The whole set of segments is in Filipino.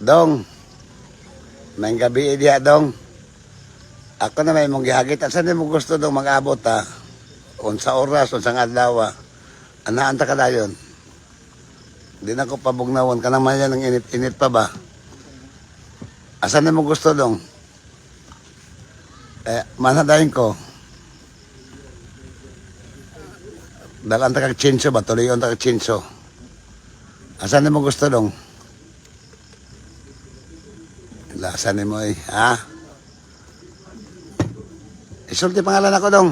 Dong. May gabi diya dong. Ako na may mong gihagit. Asan mo gusto dong mag-abot ha? Unsa oras, unsa nga adlaw. Anaan ta ka dayon? Di na ko pabugnawan ka naman yan ng init-init pa ba? Asan mo gusto dong? Eh, manadayin ko. Dalan ta kag chinso ba? Tuloy ta kag chinso. Asan mo gusto dong? Lasan mo eh, ha? Isulti pangalan ako dong.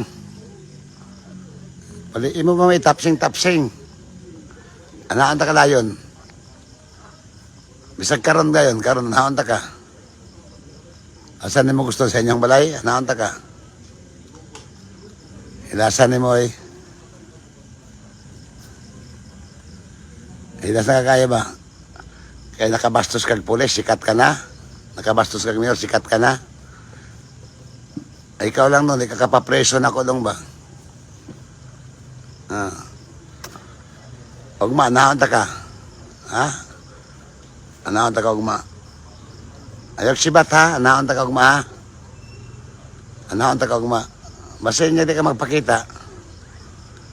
Pali mo ba may tapsing-tapsing? Anaan ta ka dayon? Bisag karon gayon, karon naon ta ka. Asan mo gusto sa inyong balay? Anaan ta ka. Ilasan mo eh. Ilasan ka kaya ba? Kaya nakabastos kag pulis, sikat ka na. Nakabastos kag mayor, sikat ka na. Ay, ikaw lang nun, ikakapapreso na ko dong ba? Ah. Ugma, naon ta ka? Ha? Anaon ta ka ugma? Ayok sibat ha? Anaon ta ka ugma ha? Anaon ta ka ugma? Basta niya di ka magpakita.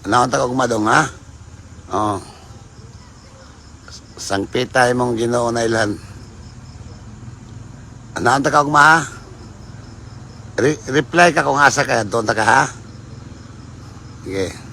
Anaon ta ka ugma dong ha? Oo. Sangpita mong ginoo na ilan. Anaon ta ka ugma ha? Re- reply ka kung asa ka, doon ta ka ha? Sige.